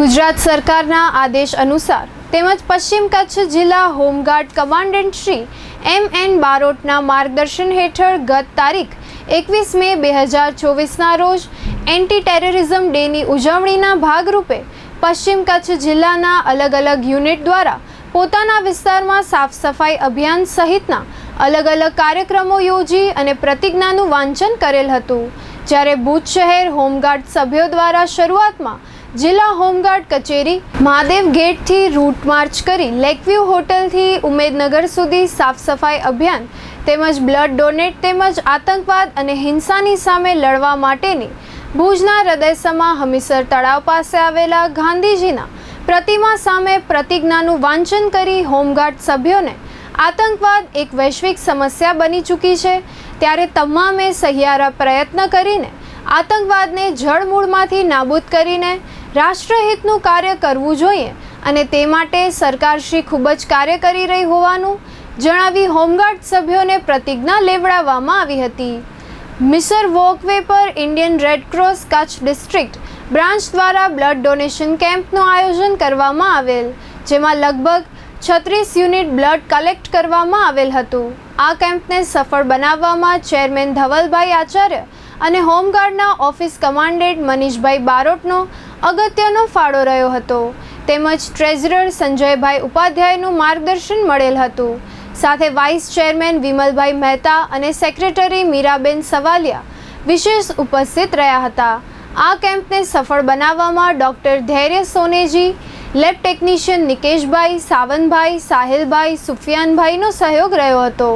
ગુજરાત સરકારના આદેશ અનુસાર તેમજ પશ્ચિમ કચ્છ જિલ્લા home guard commandant Shri M N બારોટના માર્ગદર્શન હેઠળ ગત તારીખ એકવીસ મે બે હજાર ચોવીસના રોજ એન્ટી ટેરરિઝમ ડેની ઉજવણીના ભાગરૂપે પશ્ચિમ કચ્છ જિલ્લાના અલગ અલગ યુનિટ દ્વારા પોતાના વિસ્તારમાં સાફ સફાઈ અભિયાન સહિતના અલગ અલગ કાર્યક્રમો યોજી અને પ્રતિજ્ઞાનું વાંચન કરેલ હતું. જ્યારે ભુજ શહેર હોમગાર્ડ સભ્યો દ્વારા શરૂઆતમાં જિલ્લા હોમગાર્ડ કચેરી મહાદેવ ગેટથી રૂટ માર્ચ કરી લેકવ્યૂ હોટલથી ઉમેદનગર સુધી સાફ સફાઈ અભિયાન તેમજ બ્લડ ડોનેટ તેમજ આતંકવાદ અને હિંસાની સામે લડવા માટેની ભુજના હૃદયસમા હમીસર તળાવ પાસે આવેલા ગાંધીજીના પ્રતિમા સામે પ્રતિજ્ઞાનું વાંચન કરી હોમગાર્ડ સભ્યોને આતંકવાદ એક વૈશ્વિક સમસ્યા બની ચૂકી છે. ત્યારે તમામે સહિયારા પ્રયત્ન કરીને આતંકવાદને જળમૂળમાંથી નાબૂદ કરીને રાષ્ટ્રહિતનું કાર્ય કરવું જોઈએ અને તે માટે સરકારશ્રી ખૂબ જ કાર્ય કરી રહી હોવાનું જણાવી હોમગાર્ડ સભ્યોને પ્રતિજ્ઞા લેવડાવવામાં આવી હતી. મિસર વોકવે પર Indian Red Cross Kutch district branch દ્વારા બ્લડ ડોનેશન કેમ્પનું આયોજન કરવામાં આવેલ, જેમાં લગભગ છત્રીસ યુનિટ બ્લડ કલેક્ટ કરવામાં આવેલ હતું. આ કેમ્પને સફળ બનાવવામાં ચેરમેન ધવલભાઈ આચાર્ય અને હોમગાર્ડના ઓફિસ કમાન્ડેન્ટ મનીષભાઈ બારોટનો અગત્યનો ફાળો રહ્યો હતો. તેમજ ટ્રેઝરર સંજયભાઈ ઉપાધ્યાયનું માર્ગદર્શન મળેલ હતું. સાથે વાઇસ ચેરમેન વિમલભાઈ મહેતા અને સેક્રેટરી મીરાબેન સવાલિયા વિશેષ ઉપસ્થિત રહ્યા હતા. આ કેમ્પને સફળ બનાવવામાં ડૉક્ટર ધૈર્ય સોનેજી લેબ ટેકનિશિયન નિકેશભાઈ, સાવનભાઈ, સાહિલભાઈ, સુફિયાનભાઈનો સહયોગ રહ્યો હતો.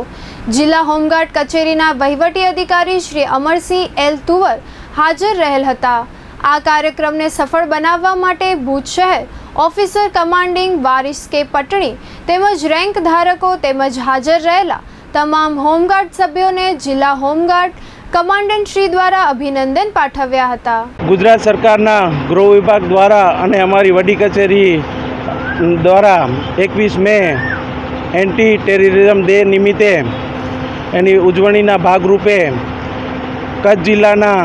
જિલ્લા હોમગાર્ડ કચેરીના વહીવટી અધિકારી શ્રી અમરસિંહ એલ તુવર હાજર રહેલ હતા. આ કાર્યક્રમને સફળ બનાવવા માટે ભુજ શહેર ઓફિસર કમાન્ડિંગ વારિસ કે પટણી તેમજ રેન્ક ધારકો તેમજ હાજર રહેલા તમામ હોમગાર્ડ સભ્યોને જિલ્લા હોમગાર્ડ કમાન્ડન્ટ શ્રી દ્વારા અભિનંદન પાઠવ્યા હતા. ગુજરાત સરકારના ગૃહ વિભાગ દ્વારા અને અમારી વડી કચેરી દ્વારા એકવીસ મે એન્ટી ટેરરિઝમ ડે નિમિત્તે એની ઉજવણીના ભાગરૂપે કચ્છ જિલ્લાના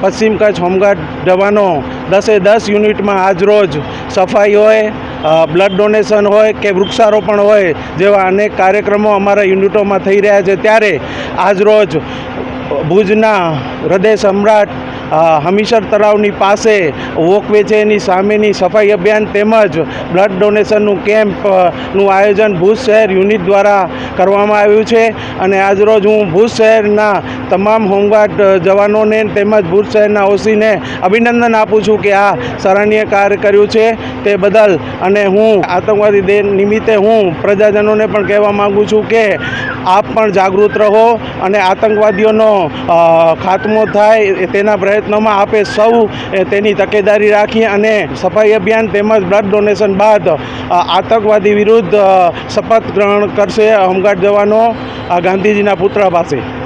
પશ્ચિમ કચ્છ હોમગાર્ડ જવાનો દસે દસ યુનિટમાં આજરોજ સફાઈ હોય બ્લડ ડોનેશન હોય કે વૃક્ષારોપણ હોય જેવા અનેક કાર્યક્રમો અમારા યુનિટોમાં થઈ રહ્યા છે. ત્યારે આજરોજ ભુજના હૃદય સમ્રાટ હમીસર તળાવની પાસે વોકવે છે. એની સામેની સફાઈ અભિયાન તેમજ બ્લડ ડોનેશનનું કેમ્પનું આયોજન ભુજ શહેર યુનિટ દ્વારા કરવામાં આવ્યું છે. અને આજરોજ હું ભુજ શહેરના તમામ હોમગાર્ડ જવાનોને તેમજ ભુજ શહેરના ઓસીને અભિનંદન આપું છું કે આ સરાહનીય કાર્ય કર્યું છે તે બદલ. અને હું આતંકવાદી દે નિમિત્તે હું પ્રજાજનોને પણ કહેવા માગું છું કે આપ પણ જાગૃત રહો અને આતંકવાદીઓનો ખાત્મો થાય તેના પ્રયત્નોમાં આપે સૌ તેની તકેદારી રાખી અને સફાઈ અભિયાન તેમજ બ્લડ ડોનેશન બાદ આતંકવાદી વિરુદ્ધ શપથ ગ્રહણ કરશે હોમગાર્ડ જવાનો ગાંધીજીના પુત્ર પાસે.